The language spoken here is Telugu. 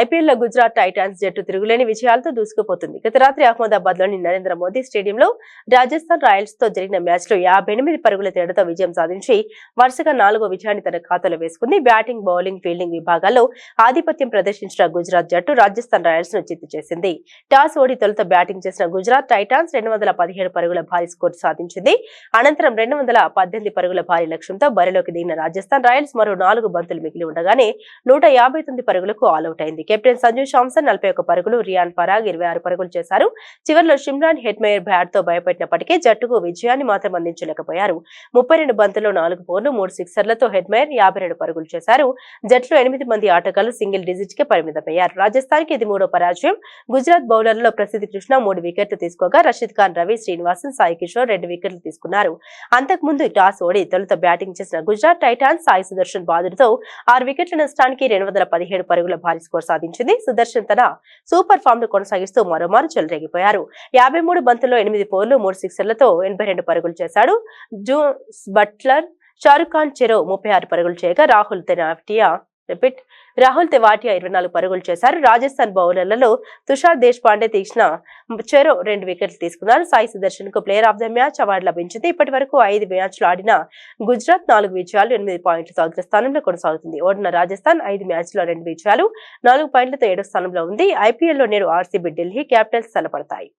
ఐపీఎల్లో గుజరాత్ టైటాన్స్ జట్టు తిరుగులేని విజయాలతో దూసుకుపోతుంది. గత రాత్రి అహ్మదాబాద్లోని నరేంద్ర మోదీ స్టేడియంలో రాజస్థాన్ రాయల్స్తో జరిగిన మ్యాచ్లో యాభై ఎనిమిది పరుగుల తేడాతో విజయం సాధించి వరుసగా నాలుగో విజయాన్ని తన ఖాతాలో వేసుకుంది. బ్యాటింగ్ బౌలింగ్ ఫీల్డింగ్ విభాగాల్లో ఆధిపత్యం ప్రదర్శించిన గుజరాత్ జట్టు రాజస్థాన్ రాయల్స్ను చిత్తు చేసింది. టాస్ ఓడి తొలుత బ్యాటింగ్ చేసిన గుజరాత్ టైటాన్స్ రెండు వందల పదిహేడు పరుగుల భారీ స్కోర్ సాధించింది. అనంతరం రెండు వందల పద్దెనిమిది పరుగుల భారీ లక్ష్యంతో బరిలోకి దిగిన రాజస్థాన్ రాయల్స్ మరో నాలుగు బంతులు మిగిలి ఉండగానే నూట యాభై తొమ్మిది పరుగులకు ఆల్అౌట్ అయింది. కెప్టెన్ సంజు శాంసన్ నలభై ఒక్క పరుగులు రియాన్ పరాగ్ ఇరవై ఆరు పరుగులు చేశారు. చివరిలో షిమ్రాన్ హెడ్మేయర్ బ్యాట్తో భయపెట్టినప్పటికీ జట్టుకు విజయాన్ని మాత్రం అందించలేకపోయారు. ముప్పై రెండు బంతుల్లో నాలుగు బోర్లు మూడు సిక్సర్లతో హెడ్మేయర్ యాభై రెండు పరుగులు చేశారు. జట్టులో ఎనిమిది మంది ఆటగాళ్ళు సింగిల్ డిజిట్కి పరిమితమయ్యారు. రాజస్థాన్కి ఇది మూడో పరాజయం. గుజరాత్ బౌలర్లలో ప్రసిద్ధి కృష్ణ మూడు వికెట్లు తీసుకోగా రషీద్ ఖాన్ రవి శ్రీనివాసన్ సాయి కిషోర్ రెండు వికెట్లు తీసుకున్నారు. అంతకుముందు టాస్ ఓడి తొలుత బ్యాటింగ్ చేసిన గుజరాత్ టైటాన్స్ సాయి సుదర్శన్ బాదులతో ఆరు వికెట్ల నష్టానికి రెండు వందల పదిహేడు పరుగుల భారీ స్కోర్ సాధించింది. సుదర్శన్ తన సూపర్ ఫామ్ను కొనసాగిస్తూ మరోమారు చెలరేగిపోయారు. యాభై మూడు బంతుల్లో ఎనిమిది పోర్లు మూడు సిక్సర్లతో ఎనభై రెండు పరుగులు చేశాడు. జూస్ బట్లర్ షారుఖ్ ఖాన్ చెరో ముప్పై ఆరు పరుగులు చేయగా రాహుల్ తెనాటియా రిపీట్. రాహుల్ తివాటియా ఇరవై నాలుగు పరుగులు చేశారు. రాజస్థాన్ బౌలర్లలో తుషార్ దేశ్ పాండే తీసిన చెరో రెండు వికెట్లు తీసుకున్నారు. Sai సుదర్శన్కు player of the match award లభించింది. ఇప్పటి వరకు ఐదు మ్యాచ్లు ఆడిన గుజరాత్ నాలుగు విజయాలు ఎనిమిది పాయింట్లతో అగ్రస్థానంలో కొనసాగుతుంది. ఓడిన రాజస్థాన్ ఐదు మ్యాచ్లో రెండు విజయాలు నాలుగు పాయింట్లతో ఏడో స్థానంలో ఉంది. ఐపీఎల్లో నేడు ఆర్సీబీ ఢిల్లీ క్యాపిటల్స్ తలపడతాయి.